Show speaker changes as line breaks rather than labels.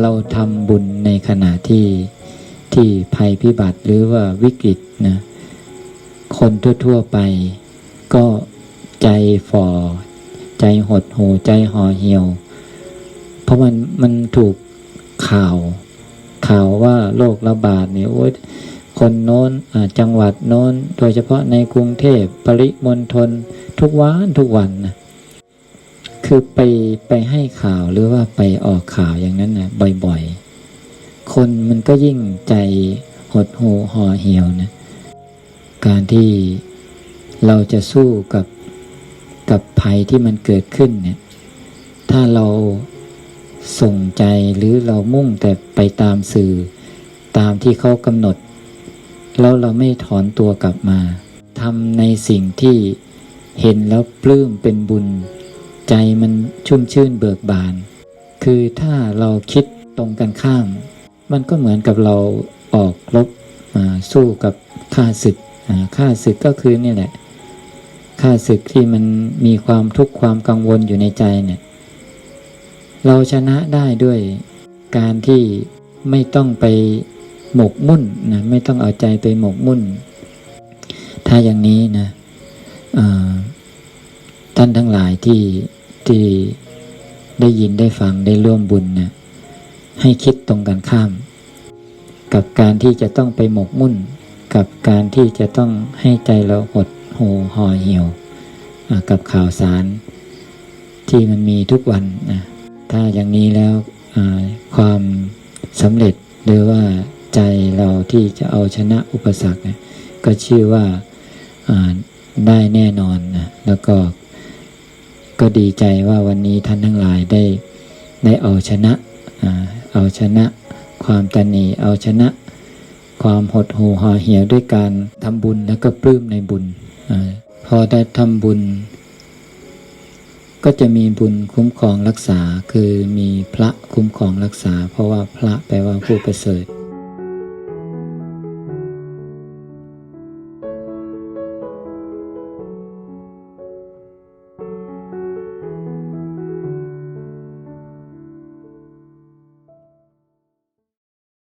เราทำบุญในขณะที่ที่ภัยพิบัติหรือว่าวิกฤตนะคนทั่ว ๆไป ก็ใจฝ่อ ใจหดหูใจห่อเหี่ยว เพราะมันมันถูกข่าว ข่าวว่าโรคระบาดเนี่ยโอ๊ยคนโน้นจังหวัดโน้น โดยเฉพาะในกรุงเทพปริมณฑลทุกวันทุกวันนะ คือไปไปให้ข่าวหรือว่าไปออกข่าวอย่างนั้นนะบ่อยๆ คนมันก็ยิ่งใจหดหูห่อเหี่ยวนะการที่เราจะสู้กับกับภัยที่มันเกิดขึ้นเนี่ย ถ้าเราส่งใจหรือเรามุ่งแต่ไปตามสื่อ ตามที่เขากำหนด แล้วเราไม่ถอนตัวกลับมาทำในสิ่งที่เห็นแล้วปลื้มเป็นบุญ ใจมันชุ่มชื่นเบิกบาน คือถ้าเราคิดตรงกันข้าม มันก็เหมือนกับเราออกรบอ่าสู้กับข้าศึกอ่าข้าศึกก็คือนี่แหละข้าศึกที่มันมีความทุกข์ความกังวลอยู่ในใจเนี่ย เราชนะได้ด้วยการที่ไม่ต้องไปหมกมุ่นนะไม่ต้องเอาใจไปหมกมุ่น ถ้าอย่างนี้นะ ท่านทั้งหลายที่ที่ได้ยินได้ฟังได้ร่วมบุญนะให้คิดตรงกันข้าม กับการที่จะต้องไปหมกมุ่น กับการที่จะต้องให้ใจเราหดหูห่อเหี่ยว กับข่าวสาร ที่มันมีทุกวันนะถ้าอย่างนี้แล้วความสำเร็จหรือว่าใจเราที่จะเอาชนะอุปสรรคเนี่ยก็ชื่อว่าอ่าได้แน่นอนนะแล้วก็ ก็ดีใจว่าวันนี้ท่านทั้งหลายได้ได้เอาชนะอ่าเอาชนะความตนหนีเอาชนะ ความหดหู่ห่อเหี่ยวด้วยการทำบุญแล้วก็ปลื้มในบุญอาพอได้ทำบุญ ก็จะมีบุญคุ้มครองรักษา คือมีพระคุ้มครองรักษา เพราะว่าพระแปลว่าผู้ประเสริฐ